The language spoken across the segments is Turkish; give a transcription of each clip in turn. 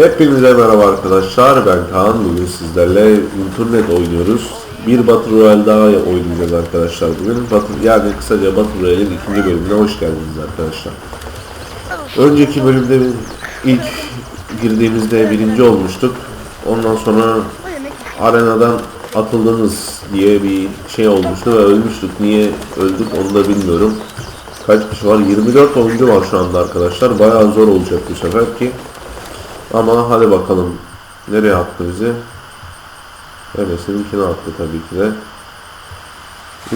Hepinize merhaba arkadaşlar. Ben Kaan. Bugün sizlerle internet oynuyoruz. Bir Battle Royale daha oynayacağız arkadaşlar bugün. Battle, yani kısaca Battle Royale'in ikinci bölümüne hoş geldiniz arkadaşlar. Önceki bölümde ilk girdiğimizde birinci olmuştuk. Ondan sonra arenadan atıldınız diye bir şey olmuştu ve ölmüştük. Niye öldük onu da bilmiyorum. Kaç kişi var? 24 oyuncu var şu anda arkadaşlar. Bayağı zor olacak bu sefer ki. Ama hadi bakalım. Nereye attı bizi? Enes'inkine attı tabii ki de.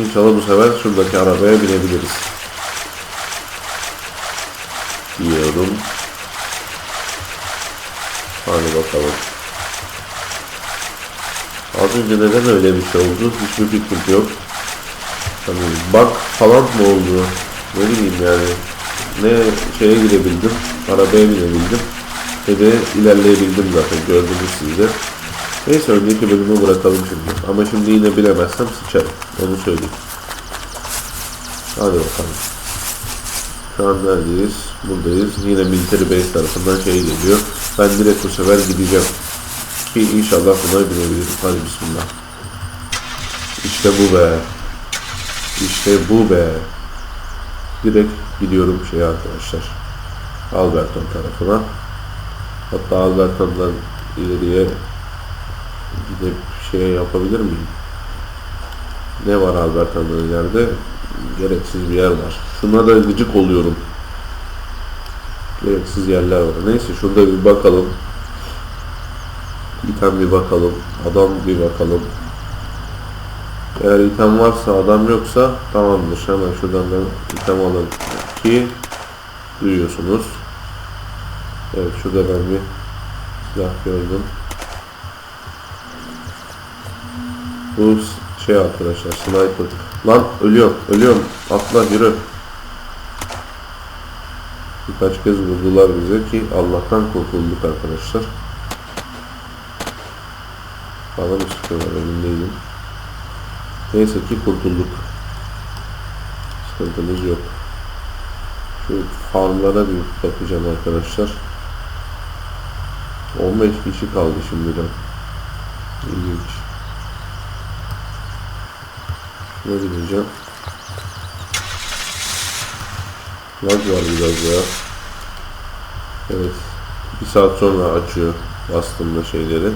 İnşallah bu sefer şuradaki arabaya binebiliriz. Diyorum. Hadi bakalım. Az önce neden öyle bir şey oldu? Hiçbir fikrim yok. Hani bug falan mı oldu? Ne bileyim yani. Ne şeye girebildim, arabaya binebildim. De ilerleyebildim zaten gördünüz siz de. Neyse önceki bölümü bırakalım şimdi. Ama şimdi yine bilemezsem sıçarım. Onu söyleyeyim. Hadi bakalım. Şu an neredeyiz? Buradayız. Yine Military Base tarafından şey geliyor. Ben direkt bu sefer gideceğim. Ki inşallah buna binebilirim. Hadi bismillah. İşte bu be. İşte bu be. Direkt gidiyorum şeye arkadaşlar. Alberton tarafına. Hatta Alberton'dan ileriye gidip şey yapabilir miyim? Ne var Alberton'dan ileride? Gereksiz bir yer var. Şuna da gıcık oluyorum. Gereksiz yerler var. Neyse şurada bir bakalım. İtem bir bakalım. Adam bir bakalım. Eğer item varsa adam yoksa tamamdır. Hemen şuradan da item alın ki duyuyorsunuz. Evet şurada ben bir silah gördüm. Bu şey arkadaşlar sniper. Lan ölüyorum ölüyorum. Atla yürü. Birkaç kez vurdular bize ki Allah'tan kurtulduk arkadaşlar. Bana mı sıkıyorlar emin. Neyse ki kurtulduk. Sıkıntımız yok. Şu farmlara bir bakacağım arkadaşlar. 15 kişi kaldı şimdiden. İlginç. Ne bileceğim. Lag var biraz ya. Evet. Bir saat sonra açıyor bastığımda şeyleri.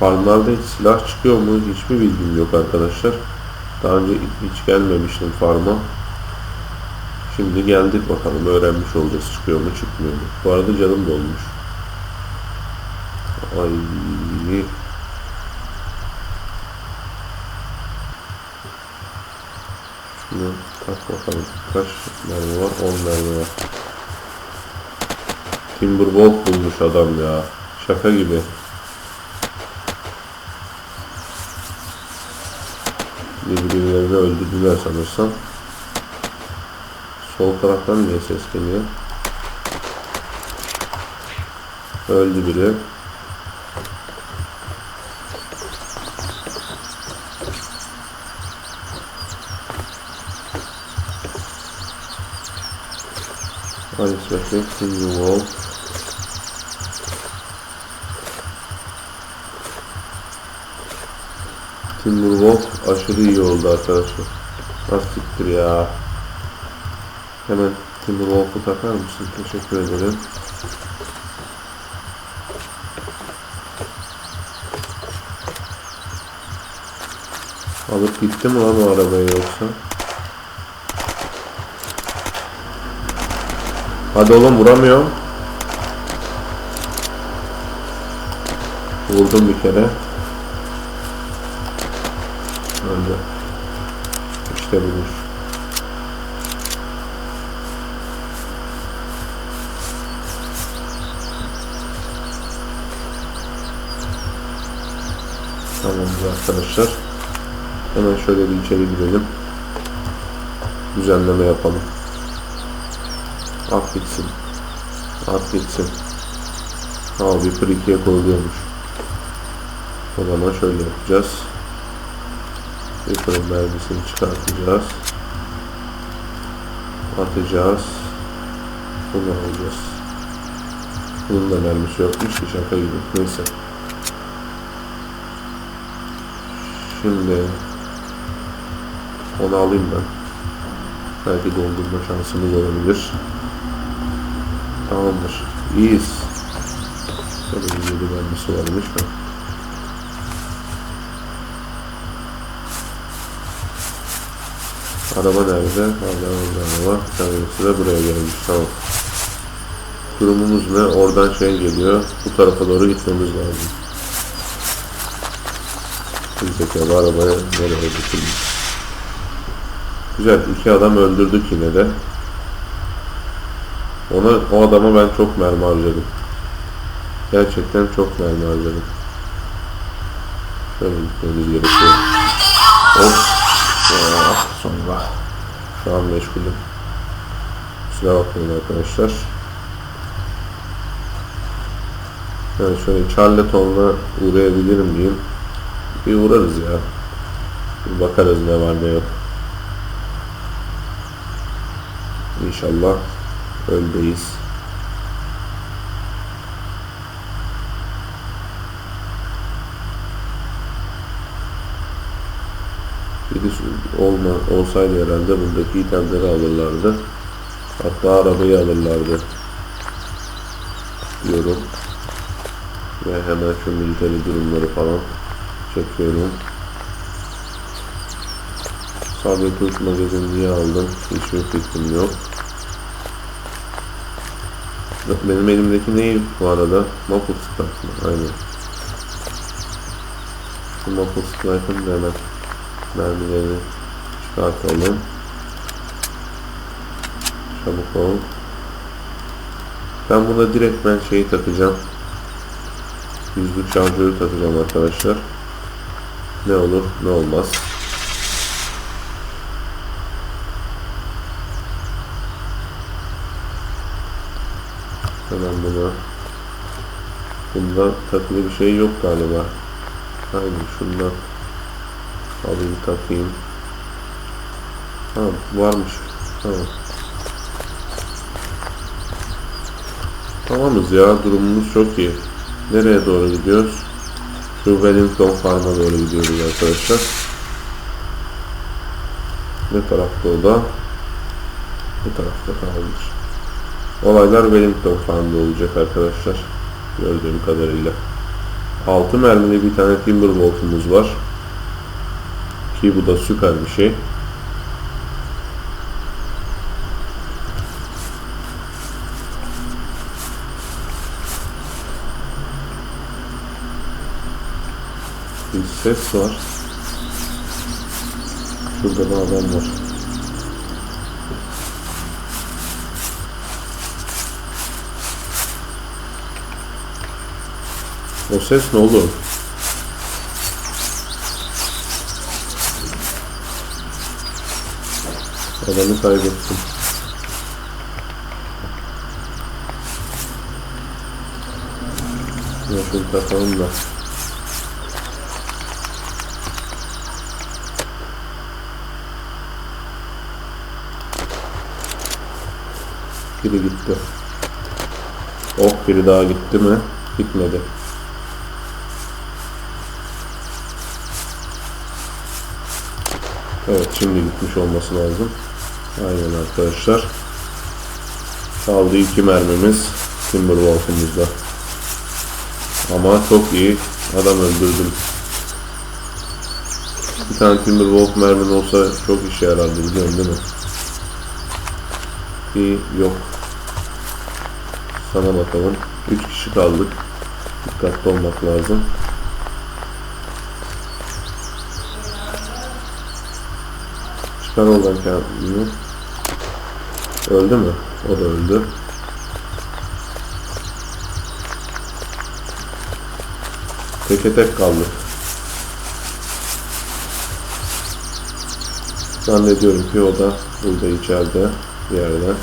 Farmlarda hiç silah çıkıyor mu? Hiçbir bilgim yok arkadaşlar. Daha önce hiç gelmemiştim farma. Şimdi geldik bakalım öğrenmiş olacağız çıkıyor mu çıkmıyor mu. Bu arada canım dolmuş. Ay. Şunu tak bakalım. Kaç mermi var? 10 mermi var. Timberwolf bulmuş adam ya. Şaka gibi. Birbirlerini öldürdüler sanırsam. Sol taraftan niye ses geliyor? Öldü biri. Unexpected single wall. Timberwolf aşırı iyi oldu arkadaşlar. Nasıl ya. Hemen Timberwolf'u takar mısın? Teşekkür ederim. Alıp gitti mi lan o arabayı yoksa? Hadi oğlum vuramıyorum. Vurdum bir kere. Öldü. İşte budur. Tamamdır arkadaşlar. Hemen şöyle bir içeri girelim. Düzenleme yapalım. At gitsin. At kır ikiye koyuluyormuş. O zaman şöyle yapacağız. Bir kırın mermisini çıkartacağız. Atacağız. Bunu alacağız. Bunun da mermisi yokmuş ki şaka gibi. Neyse. Şimdi onu alayım ben. Belki doldurma şansımız olabilir. Tamamdır. İyiyiz. Şöyle bir yedi mermisi varmış da. Araba nerede? Hala orada araba. Tanesi de buraya gelmiş. Tamam. Durumumuz ne? Oradan şey geliyor. Bu tarafa doğru gitmemiz lazım. Bizdeki arabaya nereye götürmüş? Güzel. iki adam öldürdük yine de. Ona, o adama ben çok mermi harcadım. Gerçekten çok mermi harcadım. Şöyle gitmemiz gerekiyor. Hop. Ah, sonra. Şu an meşgulüm. Kusura bakmayın arkadaşlar. Yani şöyle Charlton'la uğrayabilir miyim? Bir uğrarız ya. Bir bakarız ne var ne yok. İnşallah öldeyiz. Birisi olma, olsaydı herhalde buradaki itemleri alırlardı. Hatta arabayı alırlardı. Diyorum. Ve hemen şu militeri durumları falan çekiyorum. Sabit Türk magazin niye aldım? Hiçbir fikrim yok. Benim elimdeki ne bu arada? Sniper mı? Aynen. Şu Muffle Sniper'ın da hemen mermilerini çıkartalım. Çabuk ol. Ben buna direkt ben şeyi takacağım. Yüzlük şarjörü takacağım arkadaşlar. Ne olur ne olmaz. Hemen buna Bunda takılı bir şey yok galiba. Aynen şundan alayım takayım. Tamam varmış. Tamam. Tamamız ya durumumuz çok iyi. Nereye doğru gidiyoruz? Şu Wellington Farm'a doğru gidiyoruz arkadaşlar. Ne tarafta o da? Bu tarafta kalmış. Olaylar Wellington Farm'da olacak arkadaşlar. Gördüğüm kadarıyla. 6 mermili bir tane Timberwolf'umuz var. Ki bu da süper bir şey. Bir ses var. Şurada da adam var. O ses ne oldu? Adamı kaybettim. Yakın takalım da. Biri gitti. Oh biri daha gitti mi? Gitmedi. Evet şimdi gitmiş olması lazım. Aynen arkadaşlar. Kaldı iki mermimiz Timberwolf'umuzda. Ama çok iyi. Adam öldürdüm. Bir tane Timberwolf mermin olsa çok işe yarardı biliyorsun değil mi? İyi yok. Sana bakalım. Üç kişi kaldık. Dikkatli olmak lazım. Çıkar oradan kendini. Öldü mü? O da öldü. Teke tek kaldık. Zannediyorum ki o da burada içeride bir yerde.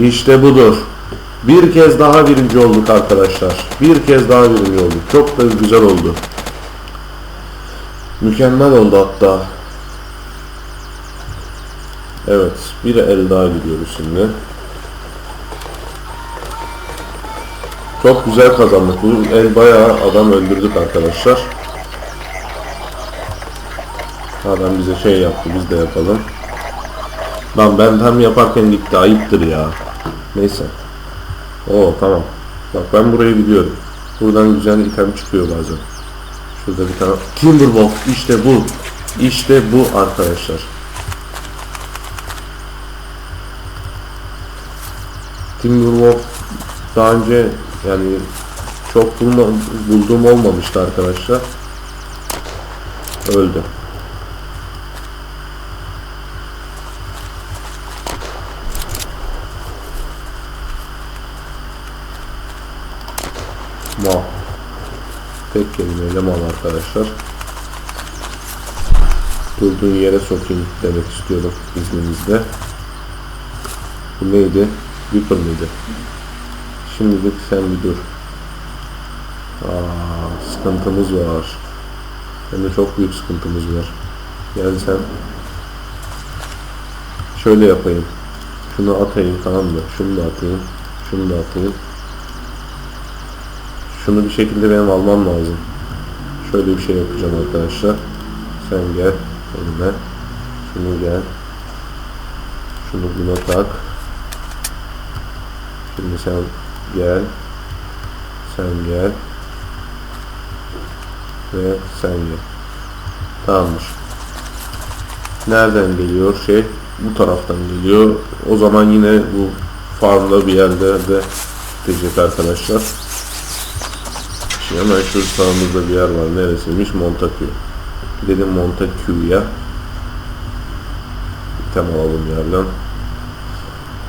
İşte budur. Bir kez daha birinci olduk arkadaşlar. Bir kez daha birinci olduk. Çok da güzel oldu. Mükemmel oldu hatta. Evet, bir el daha gidiyoruz şimdi. Çok güzel kazandık. Bu el bayağı adam öldürdük arkadaşlar. Adam bize şey yaptı, biz de yapalım. Lan ben tam yaparken gitti, ayıptır ya. Neyse. Oo tamam. Bak ben burayı biliyorum. Buradan güzel item çıkıyor bazen. Şurada bir tane Timberwolf işte bu. İşte bu arkadaşlar. Timberwolf daha önce yani çok bulma, bulduğum olmamıştı arkadaşlar. Öldü. Tek kelimeyle mal arkadaşlar. Durduğun yere sokayım demek istiyorum izninizle. Bu neydi? Viper mıydı? Şimdilik sen bir dur. Aa, sıkıntımız var. Hem de çok büyük sıkıntımız var. Yani sen şöyle yapayım. Şunu atayım tamam mı? Şunu da atayım. Şunu da atayım. Şunu bir şekilde benim almam lazım. Şöyle bir şey yapacağım arkadaşlar. Sen gel önüme. Şunu gel. Şunu buna tak. Şimdi sen gel. Sen gel. Ve sen gel. Tamamdır. Nereden geliyor şey? Bu taraftan geliyor. O zaman yine bu farmda bir yerde de bitecek arkadaşlar. Hemen şu sağımızda bir yer var. Neresiymiş? Montague. Gidelim Montague'ya. İtem alalım yerden.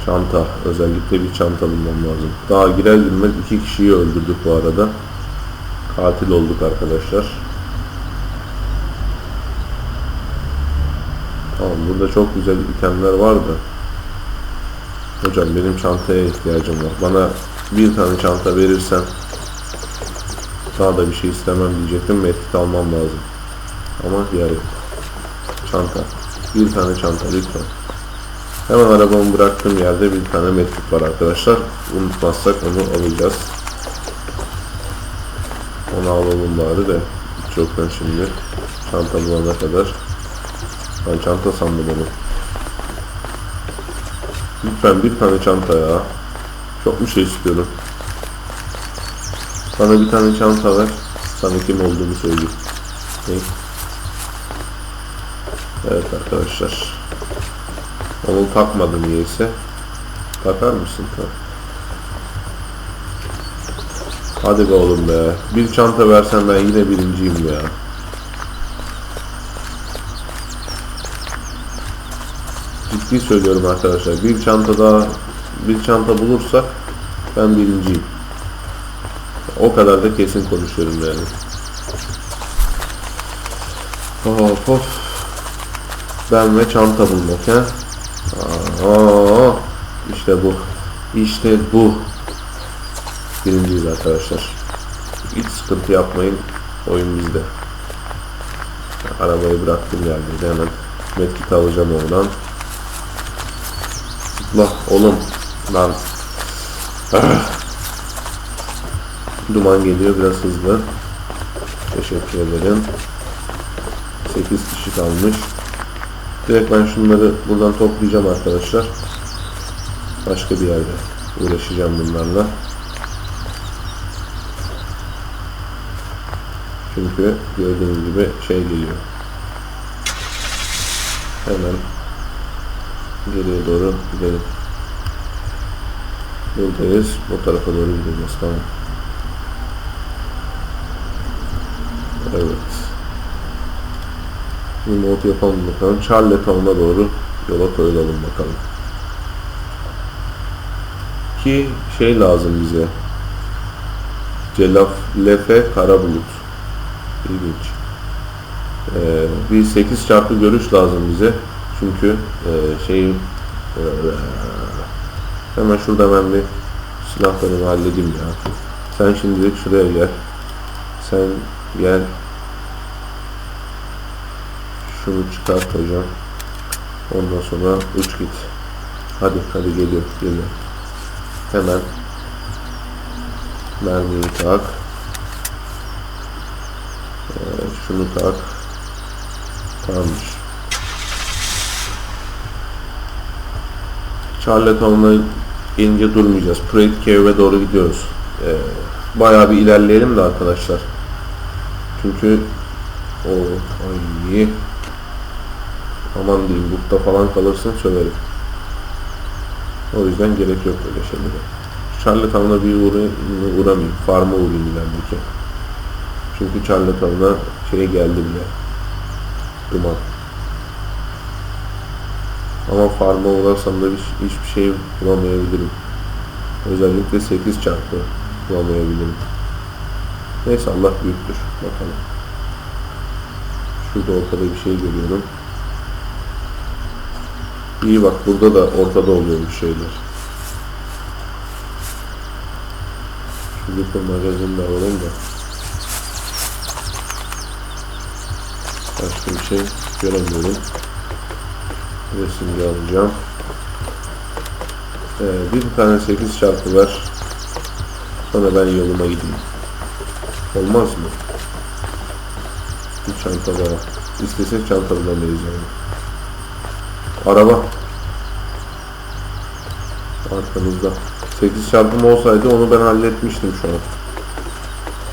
Çanta. Özellikle bir çanta bulmam lazım. Daha girer girmez iki kişiyi öldürdük bu arada. Katil olduk arkadaşlar. Tamam burada çok güzel itemler var da. Hocam benim çantaya ihtiyacım var. Bana bir tane çanta verirsen daha da bir şey istemem diyecektim. Medkit almam lazım. Ama yer. Çanta. Bir tane çanta lütfen. Hemen arabamı bıraktığım yerde bir tane medkit var arkadaşlar. Unutmazsak onu alacağız. Onu alalım bari de. Hiç yok ben şimdi. Çanta bulana kadar. Ben çanta sandım onu. Lütfen bir tane çanta ya. Çok bir şey istiyorum. Bana bir tane çanta ver. Sana kim olduğunu söyleyeyim. Ne? Evet arkadaşlar. Onu takmadım niyeyse. Takar mısın? Tak. Hadi be oğlum be. Bir çanta versen ben yine birinciyim ya. Ciddi söylüyorum arkadaşlar. Bir çanta daha bir çanta bulursak ben birinciyim. O kadar da kesin konuşuyorum yani. Hop hop. Ben ve çanta bulmak ha. Aa, işte bu. İşte bu. Birinciyiz arkadaşlar. Hiç sıkıntı yapmayın. Oyun bizde. Arabayı bıraktım yerdeydi hemen. Medkit alacağım oradan. Zıpla oğlum. Lan. Duman geliyor biraz hızlı. Teşekkür ederim. 8 kişi kalmış. Direkt ben şunları buradan toplayacağım arkadaşlar. Başka bir yerde uğraşacağım bunlarla. Çünkü gördüğünüz gibi şey geliyor. Hemen geriye doğru gidelim. Buradayız. Bu tarafa doğru gidiyoruz. Tamam. Evet. Remote yapalım bakalım. Charlottetown'a doğru yola koyulalım bakalım. Ki şey lazım bize. Celaf, Lefe, Karabulut. İlginç. Ee, bir 8 çarpı görüş lazım bize. Çünkü e, şeyin e, hemen şurada ben bir silahlarımı halledeyim ya. Sen şimdilik şuraya gel. Sen gel. Şunu çıkart hocam. Ondan sonra uç git. Hadi hadi geliyor geliyor. Hemen mermiyi tak. Ee, şunu tak. Tamamdır. Charlotte'on'a gelince durmayacağız. Parade Cave'e doğru gidiyoruz. Ee, bayağı bir ilerleyelim de arkadaşlar. Çünkü o ay aman diyeyim bukta falan kalırsın söverim. O yüzden gerek yok böyle şeylere. Charlotte'on'a bir uğra uğramayayım. Farm'a uğrayayım ilerideki. Çünkü Charlotte'on'a şey geldi bile. Duman. Ama farma uğrarsam da hiç, hiçbir şey bulamayabilirim. Özellikle 8 çarpı bulamayabilirim. Neyse Allah büyüktür. Bakalım. Şurada ortada bir şey görüyorum. İyi bak burada da ortada oluyormuş şeyler. Şuradaki magazini de alalım da. Başka bir şey göremiyorum. Resimci alacağım. Ee, bir tane 8 çarpı ver. Sonra ben yoluma gideyim. Olmaz mı? Bir çanta daha. İstesek çanta bulamayız yani. Araba. Arkamızda. 8 çarpım olsaydı onu ben halletmiştim şu an.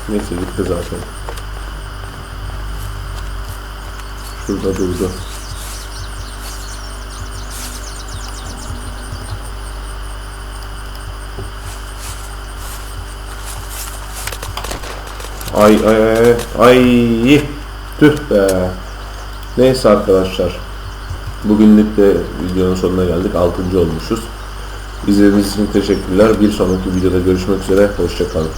Neyse gitti zaten. Şurada durdu. Ay ay ay ay tüh be. Neyse arkadaşlar. Bugünlük de videonun sonuna geldik. 6. olmuşuz. İzlediğiniz için teşekkürler. Bir sonraki videoda görüşmek üzere. Hoşçakalın.